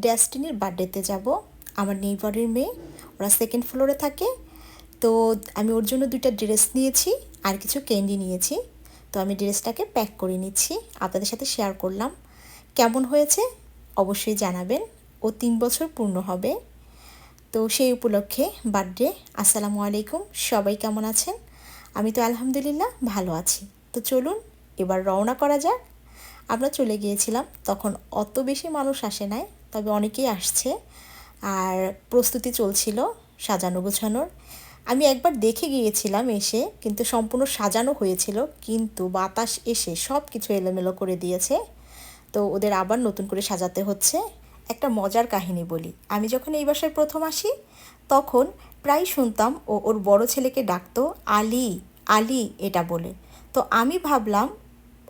ড্যাস্টিনির বার্থডেতে যাব। আমার নেইবারের মেয়ে, ওরা সেকেন্ড ফ্লোরে থাকে। তো আমি ওর জন্য দুইটা ড্রেস নিয়েছি আর কিছু ক্যান্ডি নিয়েছি। তো আমি ড্রেসটাকে প্যাক করে নিচ্ছি, আপনাদের সাথে শেয়ার করলাম। কেমন হয়েছে? অবশ্যই জানাবেন। ও তিন বছর পূর্ণ হবে। তো সেই উপলক্ষে বার্থডে। আসসালামু আলাইকুম। সবাই কেমন আছেন? আমি তো আলহামদুলিল্লাহ ভালো আছি। তো চলুন, এবার রওনা করা যাক। আমরা চলে গিয়েছিলাম, তখন অত বেশি মানুষ আসে নাই। তবে অনেকেই আসছে। আর প্রস্তুতি চলছিল সাজানো গোছানোর। আমি একবার দেখে গিয়েছিলাম এসে, কিন্তু সম্পূর্ণ সাজানো হয়েছিল, কিন্তু বাতাস এসে সব কিছু এলোমেলো করে দিয়েছে। তো ওদের আবার নতুন করে সাজাতে হচ্ছে। একটা মজার কাহিনী বলি। আমি যখন এই বাসায় প্রথম আসি, তখন প্রায় শুনতাম ও ওর বড় ছেলেকে ডাকতো আলী আলী এটা বলে। তো আমি ভাবলাম,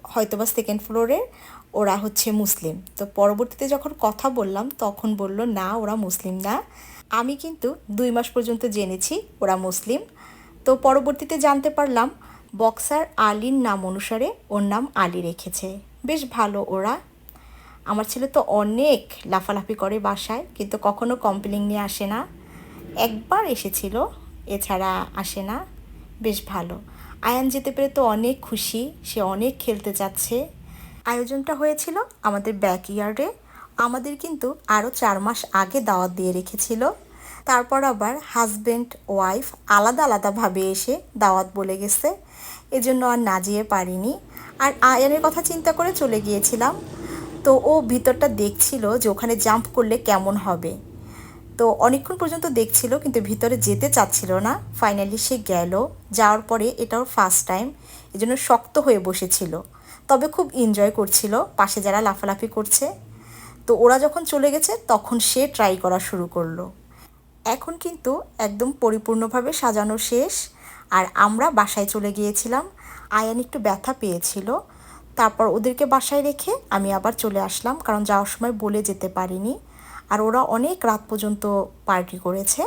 হয়তোবা সেকেন্ড ফ্লোরে ওরা হচ্ছে মুসলিম। তো পরবর্তীতে যখন কথা বললাম, তখন বলল, না, ওরা মুসলিম না। আমি কিন্তু দুই মাস পর্যন্ত জেনেছি ওরা মুসলিম। তো পরবর্তীতে জানতে পারলাম, বক্সার আলীর নাম অনুসারে ওর নাম আলী রেখেছে। বেশ ভালো ওরা। আমার ছেলে তো অনেক লাফালাফি করে বাসায়, কিন্তু কখনো কমপ্লেন নিয়ে আসে না। একবার এসেছিল, এছাড়া আসে না। বেশ ভালো। আয়ান যেতে পেরে তো অনেক খুশি, সে অনেক খেলতে চাচ্ছে। আয়োজনটা হয়েছিল আমাদের ব্যাক ইয়ার্ডে আমাদের কিন্তু আরও চার মাস আগে দাওয়াত দিয়ে রেখেছিল। তারপর আবার হাজব্যান্ড, ওয়াইফ আলাদা আলাদাভাবে এসে দাওয়াত বলে গেছে। এজন্য আর না যেয়ে পারিনি। আর আয়ানের কথা চিন্তা করে চলে গিয়েছিলাম। তো ও ভিতরটা দেখছিল যে ওখানে জাম্প করলে কেমন হবে। তো অনেকক্ষণ পর্যন্ত দেখছিল, কিন্তু ভিতরে যেতে চাচ্ছিল না। ফাইনালি সে গেল। যাওয়ার পরে এটা ওর ফার্স্ট টাইম এজন্য শক্ত হয়ে বসেছিল। তবে খুব এনজয় করছিল, পাশে যারা লাফালাফি করছে। তো ওরা যখন চলে গেছে, তখন সে ট্রাই করা শুরু করল। এখন কিন্তু একদম পরিপূর্ণভাবে সাজানো শেষ। আর আমরা বাসায় চলে গিয়েছিলাম। আয়ান একটু ব্যথা পেয়েছিল। তারপর ওদেরকে বাসায় রেখে আমি আবার চলে আসলাম, কারণ যাওয়ার সময় বলে যেতে পারিনি। আর ওরা অনেক রাত পর্যন্ত পার্টি করেছে।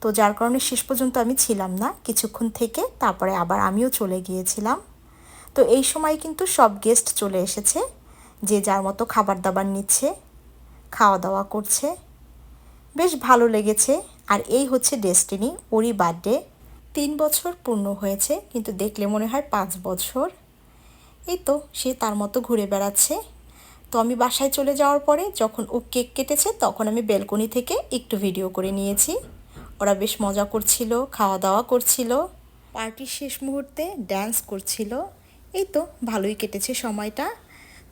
তো যার কারণে শেষ পর্যন্ত আমি ছিলাম না। কিছুক্ষণ থেকে তারপরে আবার আমিও চলে গিয়েছিলাম। তো এই সময় কিন্তু সব গেস্ট চলে এসেছে। যে যার মতো খাবার দাবার নিচ্ছে খাওয়া দাওয়া করছে। বেশ ভালো লেগেছে। আর এই হচ্ছে ডেস্টিনি ওরই বার্থডে তিন বছর পূর্ণ হয়েছে, কিন্তু দেখলে মনে হয় পাঁচ বছর। এই তো, সে তার মতো ঘুরে বেড়াচ্ছে। তো আমি বাসায় চলে যাওয়ার পরে যখন ও কেক কেটেছে তখন আমি বেলকনি থেকে একটু ভিডিও করে নিয়েছি। ওরা বেশ মজা করছিল খাওয়া দাওয়া করছিল পার্টির শেষ মুহূর্তে ড্যান্স করছিল। এই তো ভালোই কেটেছে সময়টা।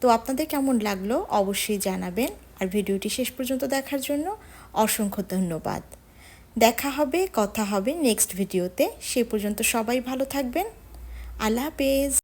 তো আপনাদের কেমন লাগল অবশ্যই জানাবেন। আর ভিডিওটি শেষ পর্যন্ত দেখার জন্য অসংখ্য ধন্যবাদ। দেখা হবে, কথা হবে নেক্সট ভিডিওতে সে পর্যন্ত সবাই ভালো থাকবেন। আল্লাহ হাফেজ।